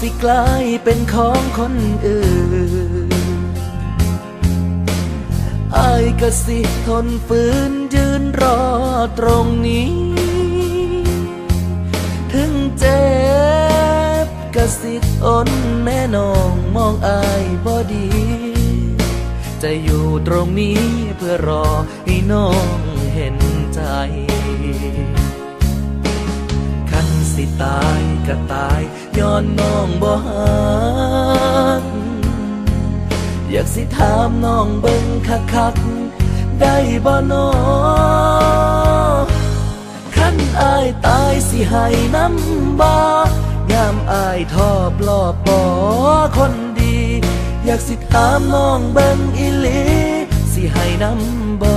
สิกลายเป็นของคนอื่นอายก็สิทนฝืนยืนรอตรงนี้ ถึงเจ็บก็สิทนแม่น้องมองอายบ่ดี จะอยู่ตรงนี้เพื่อรอให้น้องเห็นใจ สิตายก็ตาย ย้อนน้องบ่หักอยากสิถามน้องเบิ่งคักๆได้บ่นอคันอายตายสิให้น้ำบ่ยามอายทอบลอบบ่คนดี อยากสิถามน้องเบิ่งอีหลี สิให้น้ำบ่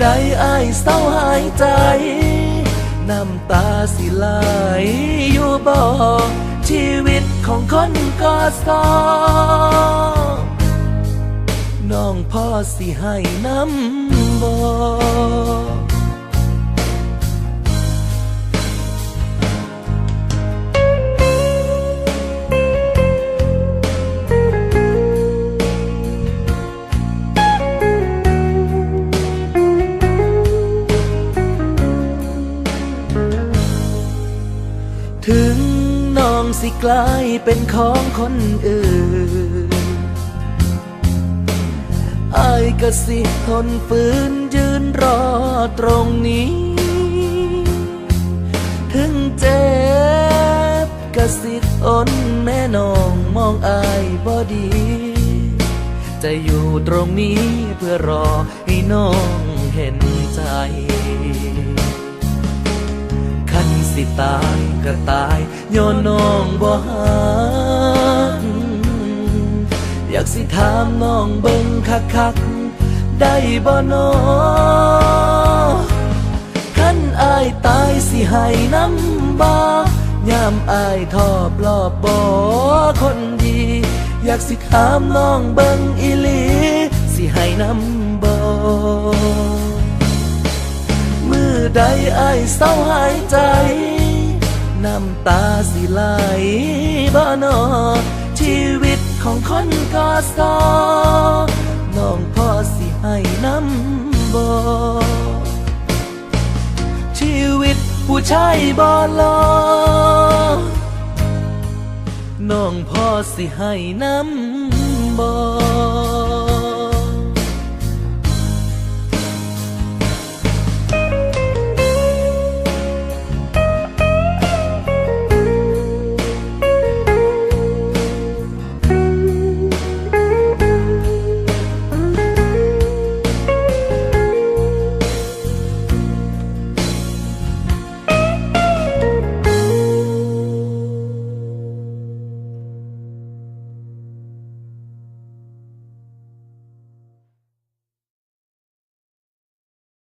ใดอายเศร้าหายใจ น้ำตาสิไหลอยู่บ่ชีวิตของคนก็สอน้องพ่อสิให้น้ำบ่ ถึงน้องสิกลายเป็นของคนอื่นอายก็สิทนฝืนยืนรอตรงนี้ ถึงเจ็บก็สิทนแม่น้องมองอายบ่ดี จะอยู่ตรงนี้เพื่อรอให้น้องเห็นใจ สิตายก็ตายย้อนน้องบ่หักอยากสิถามน้องเบิ่งคักๆได้บ่นอคันอายตายสิให้น้ำบ่ยามอายทอบลอบบ่คนดี อยากสิถามน้องเบิ่งอีหลี สิให้น้ำบ่ ใดอายเศร้าหายใจ น้ำตาสิไหลบ่นอชีวิตของคนก็สอน้องพ่อสิให้น้ำบ่ชีวิตผู้ชายบ่รอน้องพ่อสิให้น้ำบ่